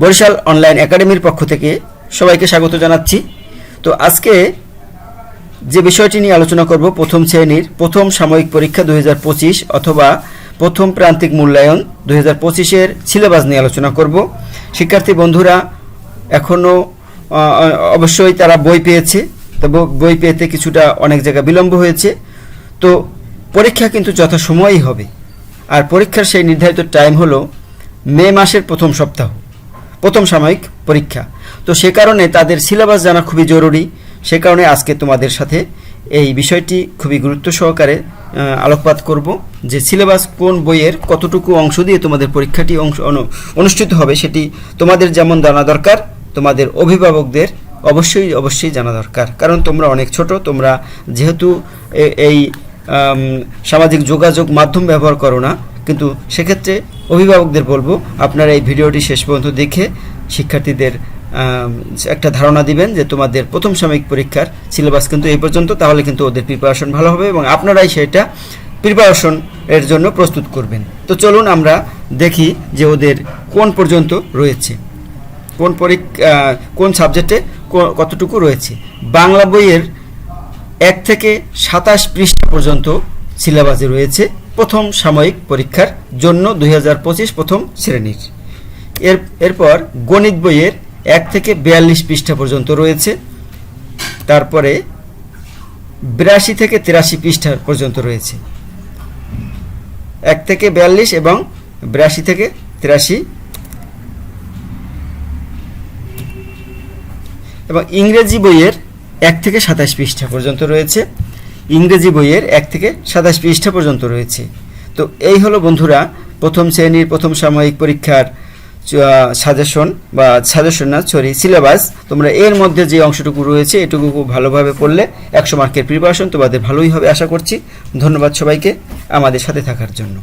Barishal online একাডেমির পক্ষ থেকে সবাইকে স্বাগত জানাচ্ছি। তো আজকে যে বিষয়টি নিয়ে আলোচনা করব প্রথম শ্রেণির, প্রথম সাময়িক পরীক্ষা দু হাজার পঁচিশ অথবা প্রথম প্রান্তিক মূল্যায়ন দুই হাজার পঁচিশের সিলেবাস নিয়ে আলোচনা করব। শিক্ষার্থী বন্ধুরা এখনও অবশ্যই তারা বই পেয়েছে, তবে বই পেতে কিছুটা অনেক জায়গা বিলম্ব হয়েছে। তো পরীক্ষা কিন্তু যথাসময়েই হবে। আর পরীক্ষার সেই নির্ধারিত টাইম হলো মে মাসের প্রথম সপ্তাহ। প্রথম সাময়িক পরীক্ষা। তো সে কারণে তাদের সিলেবাস জানা খুবই জরুরি। সে কারণে আজকে তোমাদের সাথে এই বিষয়টি খুবই গুরুত্ব সহকারে আলোকপাত করব যে সিলেবাস কোন বইয়ের কতটুকু অংশ দিয়ে তোমাদের পরীক্ষাটি অংশ, অনু- অনুষ্ঠিত হবে সেটি তোমাদের যেমন জানা দরকার, তোমাদের অভিভাবকদের অবশ্যই অবশ্যই জানা দরকার। কারণ তোমরা অনেক ছোট, তোমরা যেহেতু এই সামাজিক যোগাযোগ মাধ্যম ব্যবহার করো না, কিন্তু সেক্ষেত্রে অভিভাবকদের বলব, আপনারা এই ভিডিওটি শেষ পর্যন্ত দেখে শিক্ষার্থীদের একটা ধারণা দিবেন যে তোমাদের প্রথম সাময়িক পরীক্ষার সিলেবাস কিন্তু এই পর্যন্ত, তাহলে কিন্তু ওদের প্রিপারেশন ভালো হবে এবং আপনারাই সেটা প্রিপারেশন এর জন্য প্রস্তুত করবেন। তো চলুন আমরা দেখি যে ওদের কোন পর্যন্ত রয়েছে। কোন পরীক্ষা কোন সাবজেক্টে কতটুকু রয়েছে। বাংলা বইয়ের এক থেকে সাতাশ পৃষ্ঠা পর্যন্ত সিলেবাসে রয়েছে। প্রথম সাময়িক পরীক্ষার জন্য দুই হাজার পঁচিশ প্রথম শ্রেণির। এর, এরপর গণিত বইয়ের এক থেকে বিয়াল্লিশ পৃষ্ঠা পর্যন্ত রয়েছে। তারপরে বিরাশি থেকে তিরাশি পৃষ্ঠা পর্যন্ত রয়েছে। এক থেকে বিয়াল্লিশ এবং বিরাশি থেকে তিরাশি। এবং ইংরেজি বইয়ের এক থেকে সাতাশ পৃষ্ঠা পর্যন্ত রয়েছে। ইংরেজি বইয়ের এক থেকে সাতাশ পৃষ্ঠা পর্যন্ত রয়েছে। তো এই হলো বন্ধুরা, প্রথম শ্রেণির প্রথম সাময়িক পরীক্ষার সাজেশন বা সাজেশন না সরি সিলেবাস তোমরা এর মধ্যে যে অংশটুকু রয়েছে, এটুকু খুব ভালোভাবে পড়লে একশো মার্কের প্রিপারেশন তোমাদের ভালোই হবে, আশা করছি। ধন্যবাদ সবাইকে আমাদের সাথে থাকার জন্য।